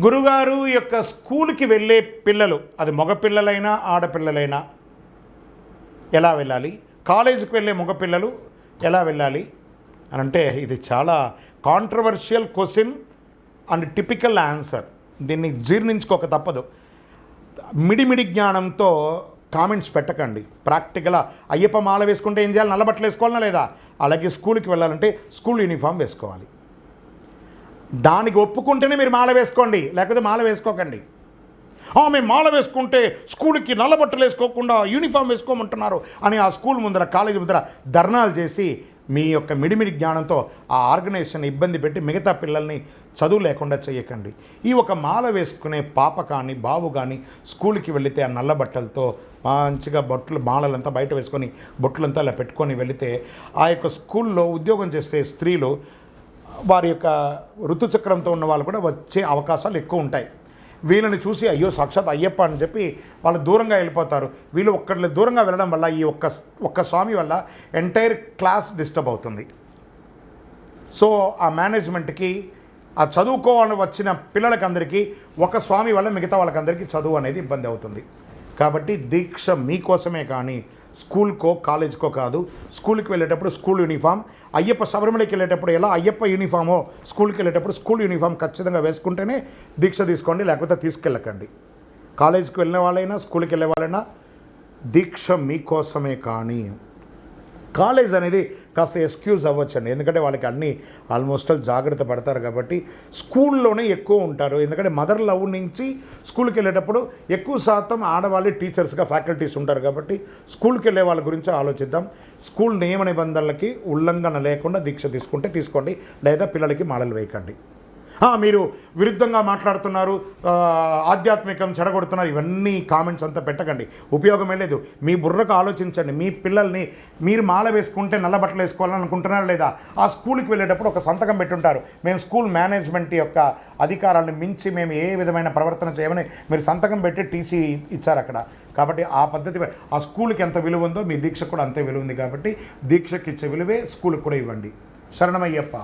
గురుగారు యొక్క స్కూల్కి వెళ్ళే పిల్లలు అది మగపిల్లలైనా ఆడపిల్లలైనా ఎలా వెళ్ళాలి? కాలేజీకి వెళ్ళే మగపిల్లలు ఎలా వెళ్ళాలి? అని అంటే ఇది చాలా controversial question and typical answer దీన్ని జీర్ణించుకోక తప్పదు. మిడిమిడి జ్ఞానంతో కామెంట్స్ పెట్టకండి. ప్రాక్టికల్ అయ్యప్ప మాల వేసుకుంటే ఏం చేయాలి? నల్లబట్టలు వేసుకోవాలనా లేదా? అలాగే స్కూల్కి వెళ్ళాలంటే స్కూల్ యూనిఫామ్ వేసుకోవాలి. దానికి ఒప్పుకుంటేనే మీరు మాల వేసుకోండి లేకపోతే మాల వేసుకోకండి. మేము మాల వేసుకుంటే స్కూల్కి నల్ల బట్టలు వేసుకోకుండా యూనిఫామ్ వేసుకోమంటున్నారు అని ఆ స్కూల్ ముందర కాలేజీ ముందర ధర్నాలు చేసి మీ యొక్క మిడిమిడి జ్ఞానంతో ఆ ఆర్గనైజేషన్ ఇబ్బంది పెట్టి మిగతా పిల్లల్ని చదువు లేకుండా చేయకండి. ఈ ఒక మాల వేసుకునే పాప కానీ బాబు కానీ స్కూల్కి వెళితే ఆ నల్ల బట్టలతో మంచిగా బొట్లు మాలలంతా బయట వేసుకొని బొట్లంతా అలా పెట్టుకొని వెళితే ఆ యొక్క స్కూల్లో ఉద్యోగం చేసే స్త్రీలు వారి యొక్క ఋతుచక్రంతో ఉన్న వాళ్ళు కూడా వచ్చే అవకాశాలు ఎక్కువ ఉంటాయి. వీళ్ళని చూసి అయ్యో సాక్షాత్ అయ్యప్ప అని చెప్పి వాళ్ళు దూరంగా వెళ్ళిపోతారు. వీళ్ళు ఒక్కటి దూరంగా వెళ్ళడం వల్ల ఈ ఒక్క ఒక్క స్వామి వల్ల ఎంటైర్ క్లాస్ డిస్టర్బ్ అవుతుంది. సో ఆ మేనేజ్మెంట్కి ఆ చదువుకోవాలని వచ్చిన పిల్లలకి అందరికీ ఒక స్వామి వల్ల మిగతా వాళ్ళకందరికీ చదువు అనేది ఇబ్బంది అవుతుంది. కాబట్టి దీక్ష మీకోసమే కానీ స్కూల్కో కాలేజ్కో కాదు. స్కూల్కి వెళ్ళేటప్పుడు స్కూల్ యూనిఫామ్. అయ్యప్ప శబరిమలకి వెళ్ళేటప్పుడు ఎలా? అయ్యప్ప యూనిఫామో స్కూల్కి వెళ్ళేటప్పుడు స్కూల్ యూనిఫామ్ ఖచ్చితంగా వేసుకుంటేనే దీక్ష తీసుకోండి లేకపోతే తీసుకెళ్ళకండి. కాలేజీకి వెళ్ళిన వాళ్ళైనా స్కూల్కి వెళ్ళే వాళ్ళైనా దీక్ష మీకోసమే కానీ. కాలేజ్ అనేది కాస్త ఎక్స్క్యూజ్ అవ్వచ్చండి. ఎందుకంటే వాళ్ళకి అన్ని ఆల్మోస్ట్ ఆల్ జాగ్రత్త పడతారు కాబట్టి స్కూల్లోనే ఎక్కువ ఉంటారు. ఎందుకంటే మదర్ లవ్ నుంచి స్కూల్కి వెళ్ళేటప్పుడు ఎక్కువ శాతం ఆడవాళ్ళే టీచర్స్గా ఫ్యాకల్టీస్ ఉంటారు కాబట్టి స్కూల్కి వెళ్ళే వాళ్ళ గురించి ఆలోచిద్దాం. స్కూల్ నియమ నిబంధనలకి ఉల్లంఘన లేకుండా దీక్ష తీసుకుంటే తీసుకోండి. లేదా పిల్లలకి మాడలు వేయకండి. మీరు విరుద్ధంగా మాట్లాడుతున్నారు ఆధ్యాత్మికం చెడగొడుతున్నారు ఇవన్నీ కామెంట్స్ అంతా పెట్టకండి. ఉపయోగమే లేదు. మీ బుర్రకు ఆలోచించండి. మీ పిల్లల్ని మీరు మాల వేసుకుంటే నల్ల బట్టలు వేసుకోవాలనుకుంటున్నారా లేదా? ఆ స్కూల్కి వెళ్ళేటప్పుడు ఒక సంతకం పెట్టుంటారు. మేము స్కూల్ మేనేజ్మెంట్ యొక్క అధికారాలను మించి మేము ఏ విధమైన ప్రవర్తన చేయమని మీరు సంతకం పెట్టి టీసీ ఇచ్చారు అక్కడ. కాబట్టి ఆ పద్ధతి ఆ స్కూల్కి ఎంత విలువ ఉందో మీ దీక్షకు కూడా అంతే విలువ ఉంది కాబట్టి దీక్షకి ఇచ్చే విలువే స్కూల్కి కూడా ఇవ్వండి. శరణమయ్యప్ప.